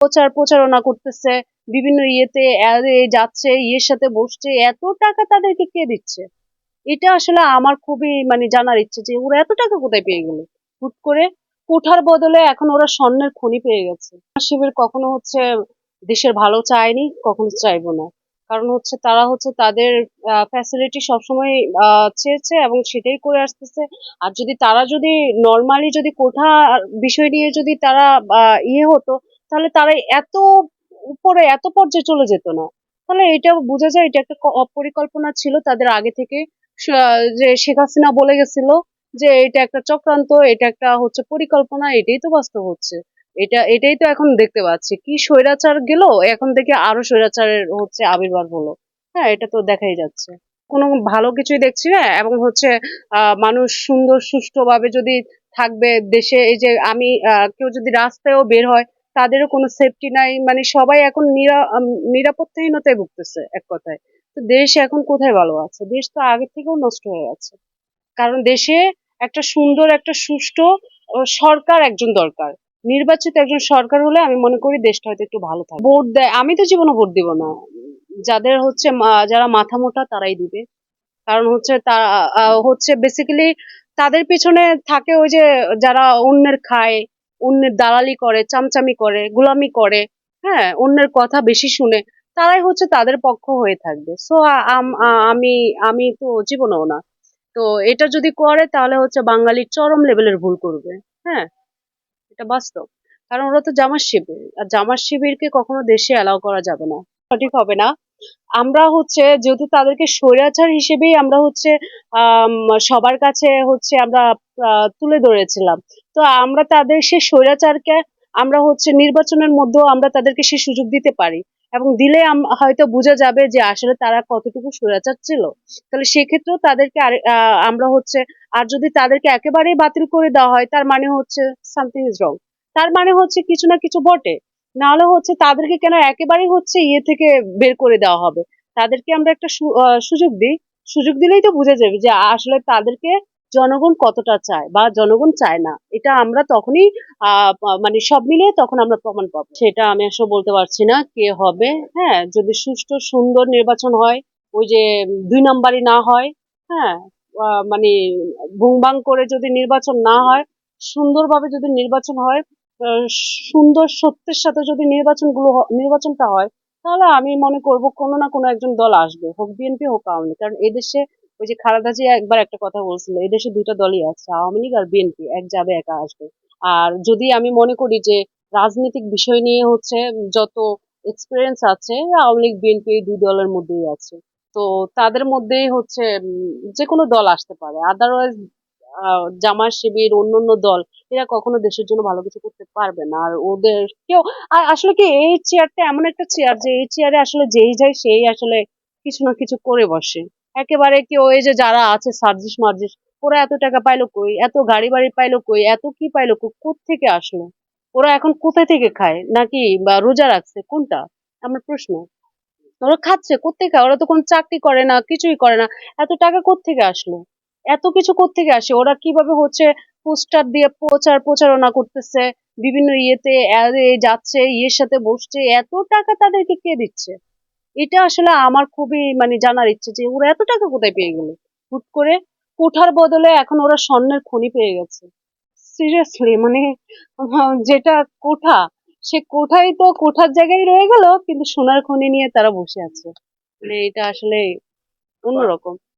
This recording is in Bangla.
প্রচার প্রচারণা করতেছে, বিভিন্ন ইয়েতে যাচ্ছে, ইয়ের সাথে বসছে, এত টাকা তাদেরকে কে দিচ্ছে? এটা আসলে আমার খুবই মানে জানার ইচ্ছে যে ওরা এত টাকা কোথায় পেয়ে গেল? হুট করে কোঠার বদলে এখন ওরা স্বর্ণের খনি পেয়ে গেছে। শিবির কখনো হচ্ছে দেশের ভালো চায়নি, কখনো চাইব না। কারণ হচ্ছে তারা হচ্ছে তাদের ফ্যাসিলিটি সবসময় চেয়েছে এবং সেটাই করে আসতেছে। আর যদি তারা যদি নর্মালি যদি কোঠা বিষয় নিয়ে যদি তারা ইয়ে হতো তাহলে তারা এত উপরে, এত পর্যায়ে চলে যেত না। তাহলে এটা বোঝা যায়, এটা একটা ক- পরিকল্পনা ছিল তাদের আগে থেকে। যে শেখ হাসিনা বলে গেছিল যে এটা একটা চক্রান্ত, এটা একটা হচ্ছে পরিকল্পনা, এটাই তো বাস্তব হচ্ছে। এটা, এটাই তো এখন দেখতে পাচ্ছি। কি স্বৈরাচার গেল, এখন থেকে আরও স্বৈরাচারের হচ্ছে আবির্ভাব হলো। হ্যাঁ এটা তো দেখাই যাচ্ছে। কোনো ভালো কিছুই দেখছি না, এবং হচ্ছে মানুষ সুন্দর, সুষ্ঠুভাবে যদি থাকবে দেশে, এই যে আমি কেউ যদি রাস্তায়ও বের হয় তাদেরও কোনো সেফটি নাই। মানে সবাই এখন নিরা নিরাপত্তাহীনতায় ভুগতেছে এক কথায়। তো দেশ এখন কোথায় ভালো আছে? দেশ তো আগে থেকেও নষ্ট হয়ে গেছে কারণ দেশে একটা সুন্দর, একটা সুষ্ঠু সরকার একজন দরকার। নির্বাচিত একজন সরকার হলে আমি মনে করি দেশটা হয়তো একটু ভালো থাকবে। ভোট দেয় আমি তো জীবনে ভোট দিব না। যাদের হচ্ছে যারা মাথা মোটা তারাই দিবে। কারণ হচ্ছে তা হচ্ছে বেসিক্যালি তাদের পিছনে থাকে ওই যে যারা অন্যের খায়। অন্যের দালালি করে, চামচামি করে, গোলামি করে হ্যাঁ অন্যের কথা বেশি শুনে, তারাই হচ্ছে তাদের পক্ষ হয়ে থাকবে। সো আমি আমি তো জীবনেও না। তো এটা যদি করে, তাহলে হচ্ছে বাঙালির চরম লেভেলের ভুল করবে হ্যাঁ? এটা বাস্তব। কারণ ওরা তো জামাত শিবির, আর জামাত শিবিরকে কখনো দেশে অ্যালাউ করা যাবে না। সঠিক হবে না। আমরা হচ্ছে যেহেতু তাদেরকে স্বৈরাচার হিসেবেই আমরা হচ্ছে সবার কাছে হচ্ছে আমরা তুলে ধরেছিলাম। তো আমরা তাদের সেই স্বৈরাচারকে আমরা হচ্ছে নির্বাচনের মধ্যেও আমরা তাদেরকে সেই সুযোগ দিতে পারি। এবং দিলে হয়তো বোঝা যাবে যে আসলে তারা কতটুকু স্বৈরাচার ছিল। তাহলে সেক্ষেত্রেও তাদেরকে আর- আমরা হচ্ছে, আর যদি তাদেরকে একেবারেই বাতিল করে দেওয়া হয়, তার মানে হচ্ছে সামথিং ইজ রং তার মানে হচ্ছে কিছু না কিছু বটে। নাহলে হচ্ছে তাদেরকে কেন একেবারেই হচ্ছে ইয়ে থেকে বের করে দেওয়া হবে? তাদেরকে আমরা একটা সুযোগ দিই। সুযোগ দিলেই তো বোঝা যাবে যে আসলে তাদেরকে জনগণ কতটা চায় বা জনগণ চায় না। এটা আমরা তখনই মানে সব মিলিয়ে তখন আমরা প্রমাণ পাবো। সেটা আমি আসলে বলতে পারছি না কে হবে। হ্যাঁ যদি সুষ্ঠু, সুন্দর নির্বাচন হয়, ওই যে দুই নাম্বারই না হয় হ্যাঁ মানে বুংবাং করে যদি নির্বাচন না হয়, সুন্দরভাবে যদি নির্বাচন হয় সুন্দর সত্যের সাথে যদি নির্বাচনগুলো নির্বাচনটা হয়, তাহলে আমি মনে করব কোনো না কোনো একজন দল আসবে, হোক বিএনপি, হোক আওয়ামী কারণ এদেশে ওই যে খালেদা জিয়া একবার একটা কথা বলছিল, এদেশে দুইটা দলই আছে, আওয়ামী লীগ আর বিএনপি, এক যাবে একা আসবে। আর যদি আমি মনে করি যে রাজনৈতিক বিষয় নিয়ে হচ্ছে যত এক্সপিরিয়েন্স আছে, আওয়ামী লীগ, বিএনপি দুই দলের মধ্যেই আছে। তো তাদের মধ্যেই হচ্ছে যে কোনো দল আসতে পারে। আদারওয়াইজ জামাত শিবির অন্যান্য দল এরা কখনো দেশের জন্য ভালো কিছু করতে পারবে না। আর ওদের কেউ আর আসলে কি, এই চেয়ারটা এমন একটা চেয়ার যে, এই চেয়ারে আসলে যেই যায় সেই আসলে কিছু না কিছু করে বসে। একেবারে কি ওই যে যারা আছে সার্জিস মার্জিস, ওরা এত টাকা পাইলো কই? এত গাড়ি বাড়ি পাইলো কই? এত কি পাইলো কই থেকে আসলো? ওরা এখন কোথা থেকে খায়? নাকি বা রোজা রাখছে? কোনটা? আমার প্রশ্ন। ওরা খাচ্ছে কোত্থেকে? ওরা তো কোনো চাকরি করে না, কিছুই করে না। এত টাকা কোত্থেকে আসলো? এত কিছু কোত্থেকে আসে? ওরা কীভাবে হচ্ছে পোস্টার দিয়ে প্রচার প্রচারণা করতেছে, বিভিন্ন ইয়েতে যাচ্ছে, ইয়ের সাথে বসছে, এত টাকা তাদেরকে কে দিচ্ছে? এটা আসলে আমার খুবই মানে জানার ইচ্ছে যে ওরা এত টাকা কোথায় পেয়ে গেল? হুট করে কোঠার বদলে এখন ওরা স্বর্ণের খনি পেয়ে গেছে। সিরিয়াসলি মানে যেটা কোঠা, সে কোঠাই তো কোঠার জায়গায় রয়ে গেল, কিন্তু সোনার খনি নিয়ে তারা বসে আছে। মানে এটা আসলে অন্যরকম।